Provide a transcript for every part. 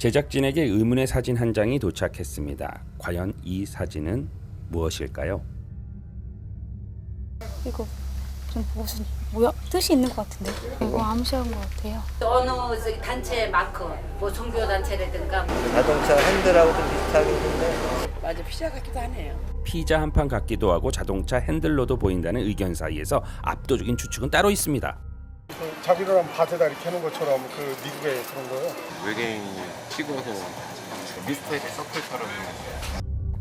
제작진에게 의문의 사진 한 장이 도착했습니다. 과연 이 사진은 무엇일까요? 이거 좀 무슨 뭐야 뜻이 있는 것 같은데 이거 암시한 것 같아요. 어느 저기 단체 마크, 뭐 종교 단체라든가 자동차 핸들하고 좀 비슷하게 있는데 맞아 피자 같기도 하네요. 피자 한 판 같기도 하고 자동차 핸들로도 보인다는 의견 사이에서 압도적인 추측은 따로 있습니다. 자기랑 밭에다 이렇게 하는 것처럼 그 미국의 그런 거요. 외계인이 찍어서 미스터리 서클처럼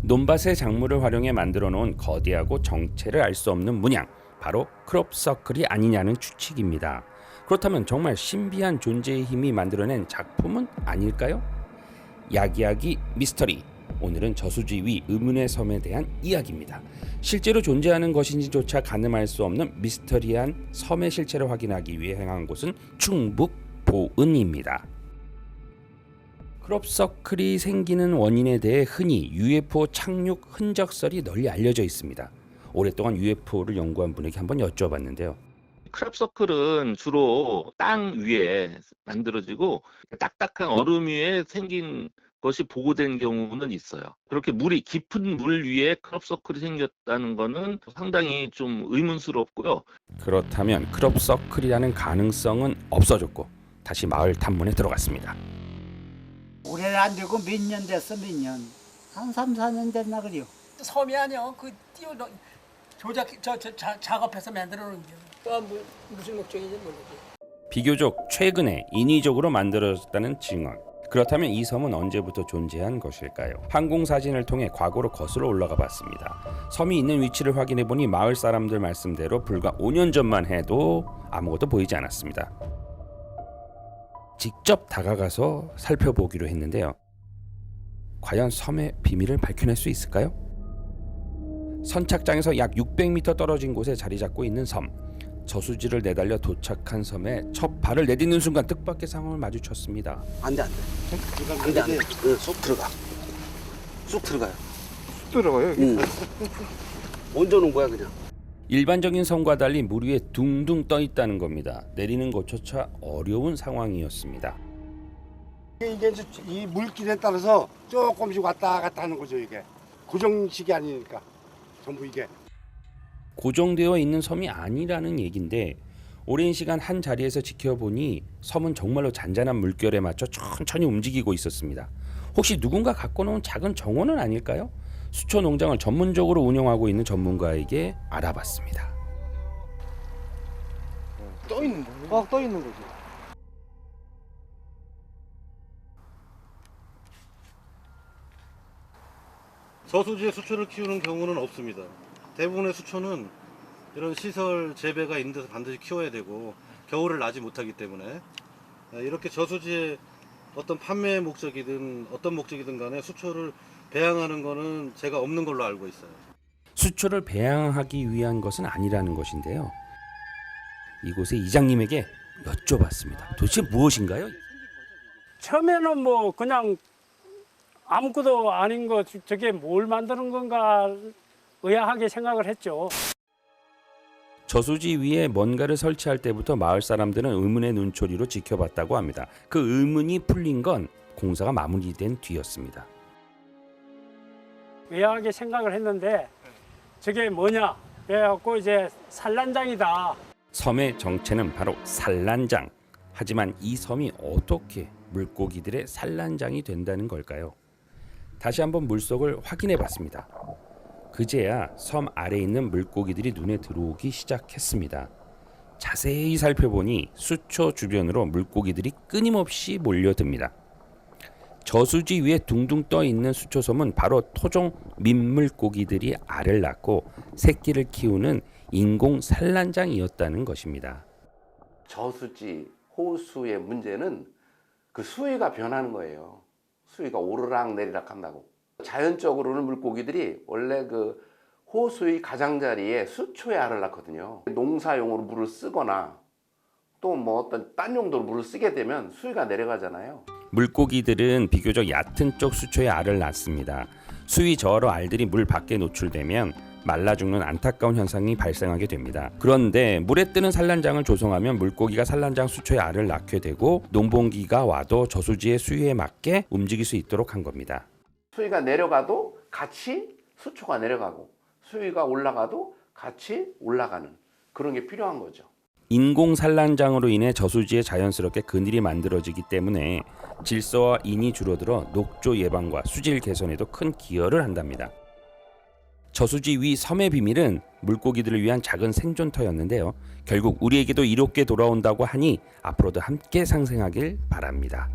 논밭의 작물을 활용해 만들어 놓은 거대하고 정체를 알 수 없는 문양 바로 크롭 서클이 아니냐는 추측입니다. 그렇다면 정말 신비한 존재의 힘이 만들어낸 작품은 아닐까요? 야기야기 미스터리 오늘은 저수지 위 의문의 섬에 대한 이야기입니다. 실제로 존재하는 것인지조차 가늠할 수 없는 미스터리한 섬의 실체를 확인하기 위해 향한 곳은 충북 보은입니다. 크롭서클이 생기는 원인에 대해 흔히 UFO 착륙 흔적설이 널리 알려져 있습니다. 오랫동안 UFO를 연구한 분에게 한번 여쭤봤는데요. 크랩서클은 주로 땅 위에 만들어지고 딱딱한 얼음 위에 생긴 것이 보고된 경우는 있어요. 그렇게 물이 깊은 물 위에 크랩서클이 생겼다는 거는 상당히 좀 의문스럽고요. 그렇다면 크롭서클이라는 가능성은 없어졌고 다시 마을 탐문에 들어갔습니다. 올해는 안 되고 몇 년 됐어 몇 년. 한 3, 4년 됐나 그래요. 섬이 아니요. 그 띄워 넣 조작 저, 저 자, 작업해서 만들어 놓은 게. 아, 뭐, 무슨 목적인지 모르지. 비교적 최근에 인위적으로 만들어졌다는 증언. 그렇다면 이 섬은 언제부터 존재한 것일까요? 항공 사진을 통해 과거로 거슬러 올라가 봤습니다. 섬이 있는 위치를 확인해 보니 마을 사람들 말씀대로 불과 5년 전만 해도 아무것도 보이지 않았습니다. 직접 다가가서 살펴보기로 했는데요. 과연 섬의 비밀을 밝혀낼 수 있을까요? 선착장에서 약 600m 떨어진 곳에 자리 잡고 있는 섬. 저수지를 내달려 도착한 섬에 첫 발을 내딛는 순간 뜻밖의 상황을 마주쳤습니다. 안돼 안돼 안돼 안돼 쑥 들어가 쑥 들어가요 들어가요. 응. 얹어 놓은 거야 그냥 일반적인 섬과 달리 물 위에 둥둥 떠 있다는 겁니다. 내리는 것조차 어려운 상황이었습니다. 이게 이제 이 물길에 따라서 조금씩 왔다 갔다 하는 거죠 이게. 고정식이 아니니까 전부 이게. 고정되어 있는 섬이 아니라는 얘긴데 오랜 시간 한 자리에서 지켜보니 섬은 정말로 잔잔한 물결에 맞춰 천천히 움직이고 있었습니다. 혹시 누군가 갖고 놓은 작은 정원은 아닐까요? 수초 농장을 전문적으로 운영하고 있는 전문가에게 알아봤습니다. 떠 있는 거. 꽉떠 있는 거죠. 저수지에 수초를 키우는 경우는 없습니다. 대부분의 수초는 이런 시설 재배가 있는 데서 반드시 키워야 되고 겨울을 나지 못하기 때문에 이렇게 저수지에 어떤 판매 목적이든 어떤 목적이든 간에 수초를 배양하는 거는 제가 없는 걸로 알고 있어요. 수초를 배양하기 위한 것은 아니라는 것인데요. 이곳의 이장님에게 여쭤봤습니다. 도대체 무엇인가요? 처음에는 뭐 그냥 아무것도 아닌 거 저게 뭘 만드는 건가 의아하게 생각을 했죠. 저수지 위에 뭔가를 설치할 때부터 마을 사람들은 의문의 눈초리로 지켜봤다고 합니다. 그 의문이 풀린 건 공사가 마무리된 뒤였습니다. 의아하게 생각을 했는데 저게 뭐냐? 그래갖고 이제 산란장이다. 섬의 정체는 바로 산란장. 하지만 이 섬이 어떻게 물고기들의 산란장이 된다는 걸까요? 다시 한번 물속을 확인해 봤습니다. 그제야 섬 아래에 있는 물고기들이 눈에 들어오기 시작했습니다. 자세히 살펴보니 수초 주변으로 물고기들이 끊임없이 몰려듭니다. 저수지 위에 둥둥 떠 있는 수초섬은 바로 토종 민물고기들이 알을 낳고 새끼를 키우는 인공 산란장이었다는 것입니다. 저수지 호수의 문제는 그 수위가 변하는 거예요. 수위가 오르락 내리락 한다고. 자연적으로는 물고기들이 원래 그 호수의 가장자리에 수초에 알을 낳거든요. 농사용으로 물을 쓰거나 또 뭐 어떤 딴 용도로 물을 쓰게 되면 수위가 내려가잖아요. 물고기들은 비교적 얕은 쪽 수초에 알을 낳습니다. 수위 저하로 알들이 물 밖에 노출되면 말라 죽는 안타까운 현상이 발생하게 됩니다. 그런데 물에 뜨는 산란장을 조성하면 물고기가 산란장 수초에 알을 낳게 되고 농번기가 와도 저수지의 수위에 맞게 움직일 수 있도록 한 겁니다. 수위가 내려가도 같이 수초가 내려가고 수위가 올라가도 같이 올라가는 그런 게 필요한 거죠. 인공 산란장으로 인해 저수지에 자연스럽게 그늘이 만들어지기 때문에 질서와 인이 줄어들어 녹조 예방과 수질 개선에도 큰 기여를 한답니다. 저수지 위 섬의 비밀은 물고기들을 위한 작은 생존터였는데요. 결국 우리에게도 이롭게 돌아온다고 하니 앞으로도 함께 상생하길 바랍니다.